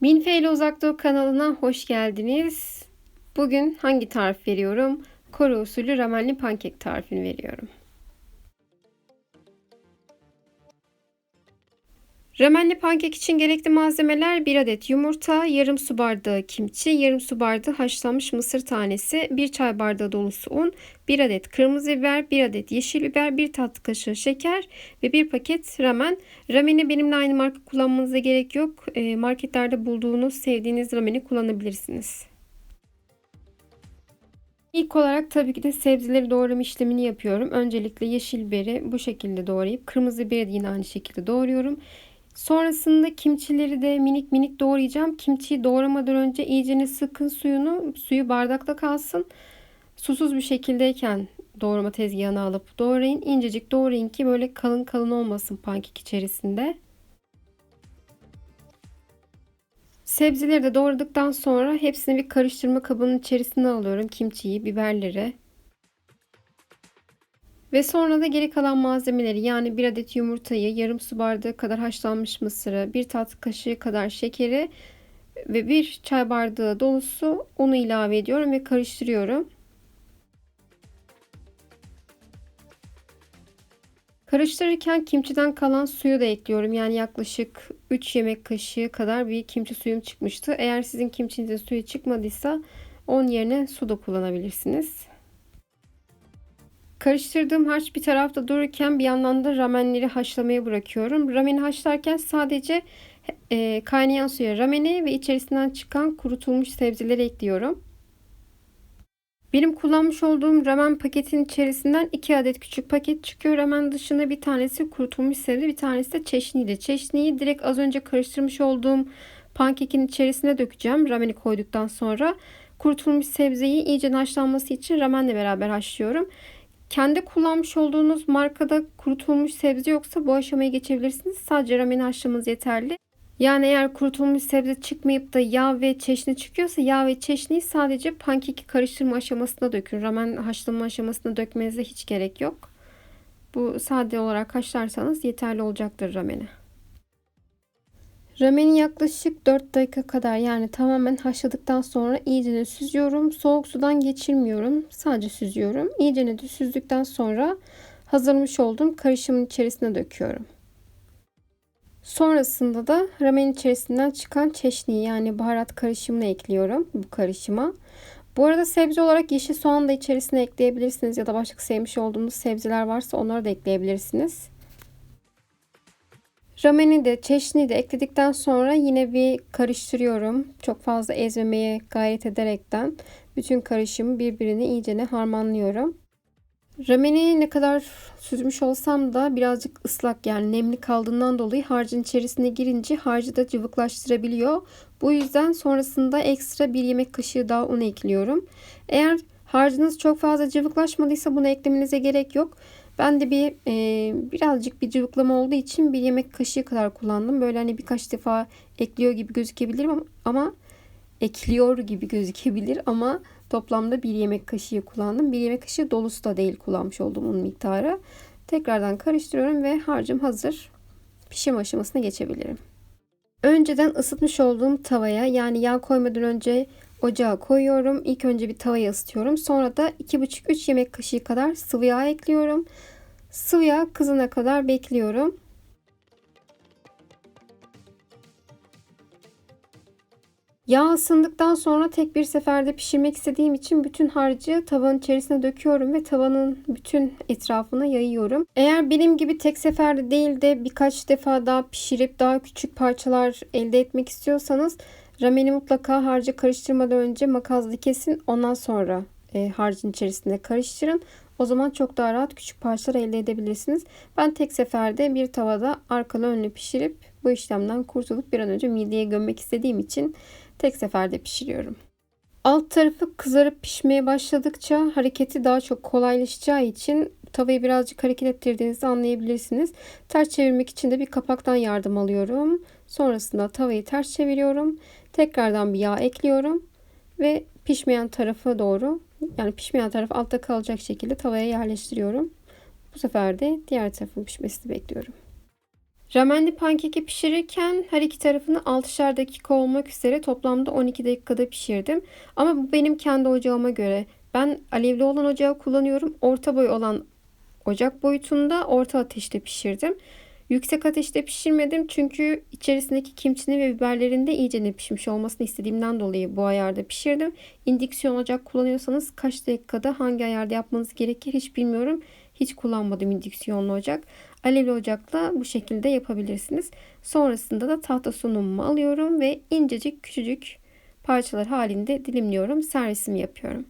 Minfe ile Uzak Doğu kanalına hoş geldiniz. Bugün hangi tarif veriyorum? Kore usulü ramenli pankek tarifini veriyorum. Ramenli pankek için gerekli malzemeler 1 adet yumurta, yarım su bardağı kimçi, yarım su bardağı haşlanmış mısır tanesi, 1 çay bardağı dolusu un, 1 adet kırmızı biber, 1 adet yeşil biber, 1 tatlı kaşığı şeker ve 1 paket ramen. Rameni benimle aynı marka kullanmanıza gerek yok. E, marketlerde bulduğunuz, sevdiğiniz rameni kullanabilirsiniz. İlk olarak tabii ki de sebzeleri doğrama işlemini yapıyorum. Öncelikle yeşil biberi bu şekilde doğrayıp kırmızı biberi de yine aynı şekilde doğruyorum. Sonrasında kimçileri de minik minik doğrayacağım. Kimçiyi doğramadan önce iyicene sıkın suyunu. Suyu bardakta kalsın. Susuz bir şekildeyken doğrama tezgahına alıp doğrayın. İncecik doğrayın ki böyle kalın kalın olmasın pankek içerisinde. Sebzeleri de doğradıktan sonra hepsini bir karıştırma kabının içerisine alıyorum. Kimçiyi, biberleri. Ve sonra da geri kalan malzemeleri yani bir adet yumurtayı, yarım su bardağı kadar haşlanmış mısırı, bir tatlı kaşığı kadar şekeri ve bir çay bardağı dolusu unu ilave ediyorum ve karıştırıyorum. Karıştırırken kimçiden kalan suyu da ekliyorum. Yani yaklaşık 3 yemek kaşığı kadar bir kimçi suyum çıkmıştı. Eğer sizin kimçinizin suyu çıkmadıysa onun yerine su da kullanabilirsiniz. Karıştırdığım harç bir tarafta dururken bir yandan da ramenleri haşlamaya bırakıyorum. Rameni haşlarken sadece e, kaynayan suya rameni ve içerisinden çıkan kurutulmuş sebzeleri ekliyorum. Benim kullanmış olduğum ramen paketin içerisinden 2 adet küçük paket çıkıyor. Ramen dışında bir tanesi kurutulmuş sebze, bir tanesi de çeşniydi. Çeşniyi direkt az önce karıştırmış olduğum pankekin içerisine dökeceğim. Rameni koyduktan sonra kurutulmuş sebzeyi iyice haşlanması için ramenle beraber haşlıyorum. Kendi kullanmış olduğunuz markada kurutulmuş sebze yoksa bu aşamaya geçebilirsiniz. Sadece ramen haşlamanız yeterli. Yani eğer kurutulmuş sebze çıkmayıp da yağ ve çeşni çıkıyorsa yağ ve çeşniyi sadece pankeki karıştırma aşamasına dökün. Ramen haşlama aşamasına dökmenize hiç gerek yok. Bu sade olarak haşlarsanız yeterli olacaktır ramene. Rameni yaklaşık 4 dakika kadar yani tamamen haşladıktan sonra iyicene süzüyorum. Soğuk sudan geçirmiyorum. Sadece süzüyorum. İyicene de süzdükten sonra hazırlamış olduğum karışımın içerisine döküyorum. Sonrasında da ramen içerisinden çıkan çeşniyi yani baharat karışımını ekliyorum bu karışıma. Bu arada sebze olarak yeşil soğan da içerisine ekleyebilirsiniz ya da başka sevmiş olduğunuz sebzeler varsa onları da ekleyebilirsiniz. Rameni de çeşni de ekledikten sonra yine bir karıştırıyorum. Çok fazla ezmemeye gayret ederekten bütün karışımı birbirine iyicene harmanlıyorum. Rameni ne kadar süzmüş olsam da birazcık ıslak yani nemli kaldığından dolayı harcın içerisine girince harcı da cıvıklaştırabiliyor. Bu yüzden sonrasında ekstra bir yemek kaşığı daha un ekliyorum. Eğer harcınız çok fazla cıvıklaşmadıysa bunu eklemenize gerek yok. Ben de bir e, birazcık bir cıvıklama olduğu için bir yemek kaşığı kadar kullandım. Böyle hani birkaç defa ekliyor gibi gözükebilir ama, ama ekliyor gibi gözükebilir ama toplamda bir yemek kaşığı kullandım. Bir yemek kaşığı dolusu da değil kullanmış olduğum un miktarı. Tekrardan karıştırıyorum ve harcım hazır. Pişim aşamasına geçebilirim. Önceden ısıtmış olduğum tavaya yani yağ koymadan önce ocağa koyuyorum. İlk önce bir tavayı ısıtıyorum. Sonra da 2,5-3 yemek kaşığı kadar sıvı yağ ekliyorum. Sıvı yağ kızana kadar bekliyorum. Yağ ısındıktan sonra tek bir seferde pişirmek istediğim için bütün harcı tavanın içerisine döküyorum ve tavanın bütün etrafına yayıyorum. Eğer benim gibi tek seferde değil de birkaç defa daha pişirip daha küçük parçalar elde etmek istiyorsanız rameni mutlaka harcı karıştırmadan önce makasla kesin ondan sonra e, harcın içerisinde karıştırın. O zaman çok daha rahat küçük parçalar elde edebilirsiniz. Ben tek seferde bir tavada arkalı önlü pişirip bu işlemden kurtulup bir an önce mideye gömmek istediğim için tek seferde pişiriyorum. Alt tarafı kızarıp pişmeye başladıkça hareketi daha çok kolaylaşacağı için tavayı birazcık hareket ettirdiğinizde anlayabilirsiniz. Ters çevirmek için de bir kapaktan yardım alıyorum. Sonrasında tavayı ters çeviriyorum. Tekrardan bir yağ ekliyorum ve pişmeyen tarafa doğru yani pişmeyen taraf altta kalacak şekilde tavaya yerleştiriyorum. Bu sefer de diğer tarafın pişmesini bekliyorum. Ramenli pankeki pişirirken her iki tarafını 6'şar dakika olmak üzere toplamda 12 dakikada pişirdim. Ama bu benim kendi ocağıma göre. Ben alevli olan ocağı kullanıyorum. Orta boy olan ocak boyutunda orta ateşte pişirdim. Yüksek ateşte pişirmedim çünkü içerisindeki kimçini ve biberlerin de iyice pişmiş olmasını istediğimden dolayı bu ayarda pişirdim. İndüksiyon ocak kullanıyorsanız kaç dakikada hangi ayarda yapmanız gerekir hiç bilmiyorum. Hiç kullanmadım indüksiyonlu ocak. Alevli ocakla bu şekilde yapabilirsiniz. Sonrasında da tahta sunumumu alıyorum ve incecik küçücük parçalar halinde dilimliyorum. Servisimi yapıyorum.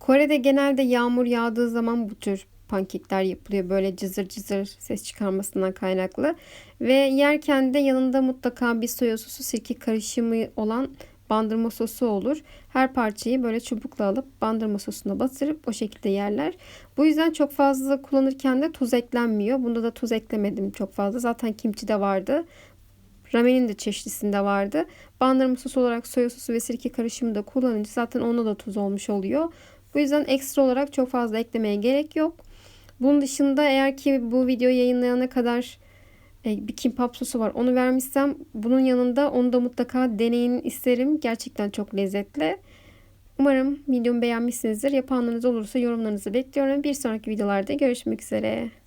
Kore'de genelde yağmur yağdığı zaman bu tür pankekler yapılıyor. Böyle cızır cızır ses çıkarmasından kaynaklı. Ve yerken de yanında mutlaka bir soya sosu sirke karışımı olan bandırma sosu olur. Her parçayı böyle çubukla alıp bandırma sosuna batırıp o şekilde yerler. Bu yüzden çok fazla kullanırken de tuz eklenmiyor. Bunda da tuz eklemedim çok fazla. Zaten kimchi de vardı. Ramenin de çeşitlisinde vardı. Bandırma sosu olarak soya sosu ve sirke karışımı da kullanınca zaten onda da tuz olmuş oluyor. Bu yüzden ekstra olarak çok fazla eklemeye gerek yok. Bunun dışında eğer ki bu videoyu yayınlayana kadar e, bir kimbap sosu var. Onu vermişsem bunun yanında onu da mutlaka deneyin isterim. Gerçekten çok lezzetli. Umarım videomu beğenmişsinizdir. Yapanlarınız olursa yorumlarınızı bekliyorum. Bir sonraki videolarda görüşmek üzere.